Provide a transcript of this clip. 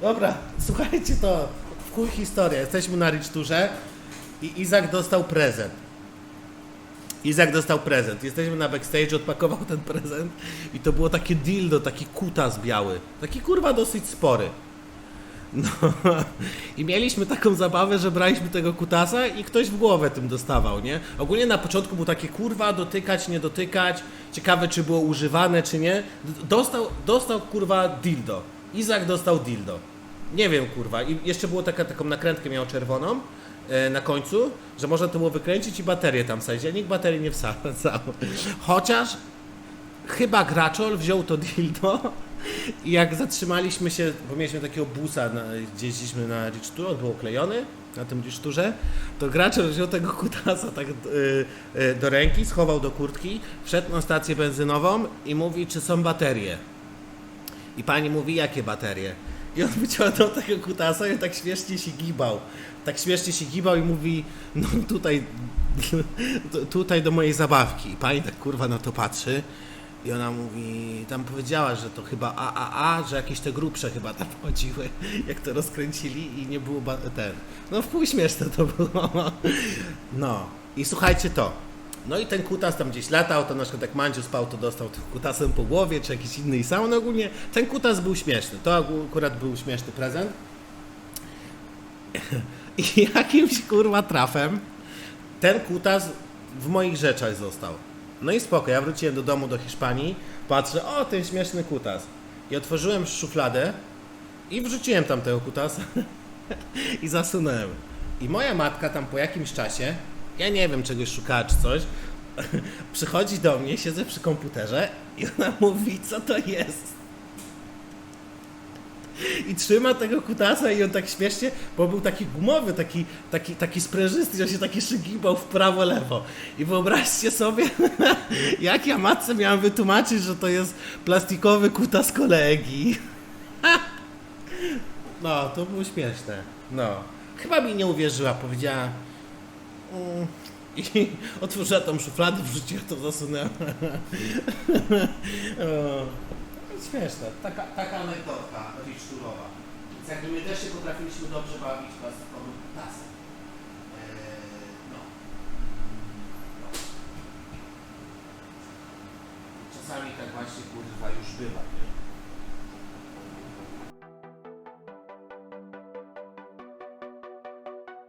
Dobra, słuchajcie to, w chuj historia. Jesteśmy na Riczturze i Izak dostał prezent. Izak dostał prezent. Jesteśmy na backstage, odpakował ten prezent i to było takie dildo, taki kutas biały. Taki kurwa dosyć spory. No i mieliśmy taką zabawę, że braliśmy tego kutasa i ktoś w głowę tym dostawał, nie? Ogólnie na początku było takie kurwa, dotykać, nie dotykać. Ciekawe, czy było używane, czy nie. Dostał, dostał kurwa dildo. Izak dostał dildo. Nie wiem, kurwa. I jeszcze było taka, taką nakrętkę miał czerwoną e, na końcu, że można to było wykręcić i baterię tam wsadzić, a nikt baterii nie wsadzał. Chociaż chyba Graczol wziął to dildo i jak zatrzymaliśmy się, bo mieliśmy takiego busa, na, jeździliśmy na Rich Tour, on był oklejony na tym Rich Tourze, to Graczol wziął tego kutasa tak y, y, do ręki, schował do kurtki, wszedł na stację benzynową i mówi, czy są baterie. I pani mówi, jakie baterie? I on wyciągnął tego kutasa i tak śmiesznie się gibał. Tak śmiesznie się gibał i mówi, no tutaj, tu- tutaj do mojej zabawki. I pani tak kurwa na to patrzy. I ona mówi, tam powiedziała, że to chyba AAA, że jakieś te grubsze chyba tam chodziły, jak to rozkręcili i nie było ten. No w pół śmieszne to było. No i słuchajcie to. No i ten kutas tam gdzieś latał, to na przykład jak Mandziu spał, to dostał tym kutasem po głowie, czy jakiś inny i sam. No ogólnie ten kutas był śmieszny. To akurat był śmieszny prezent. I jakimś kurwa trafem ten kutas w moich rzeczach został. No i spoko, ja wróciłem do domu do Hiszpanii, patrzę, o ten śmieszny kutas. I otworzyłem szufladę i wrzuciłem tam tego kutasa i zasunąłem. I moja matka tam po jakimś czasie, ja nie wiem, czegoś szukała czy coś, przychodzi do mnie, siedzę przy komputerze i ona mówi, co to jest. I trzyma tego kutasa i on tak śmiesznie, bo był taki gumowy, taki, taki, taki sprężysty, on się taki szygibał w prawo, lewo. I wyobraźcie sobie, jak ja matce miałem wytłumaczyć, że to jest plastikowy kutas kolegi. No, to było śmieszne. No. Chyba mi nie uwierzyła, powiedziała. I otworzyła tą szufladę, wrzuciła to, zasunęła. Śmieszne. Taka, taka anegdotka Riczturowa. Więc jakby my też się potrafiliśmy dobrze bawić plastikowym kutasem. Eee, no. no. Czasami tak właśnie kurwa już bywa, nie?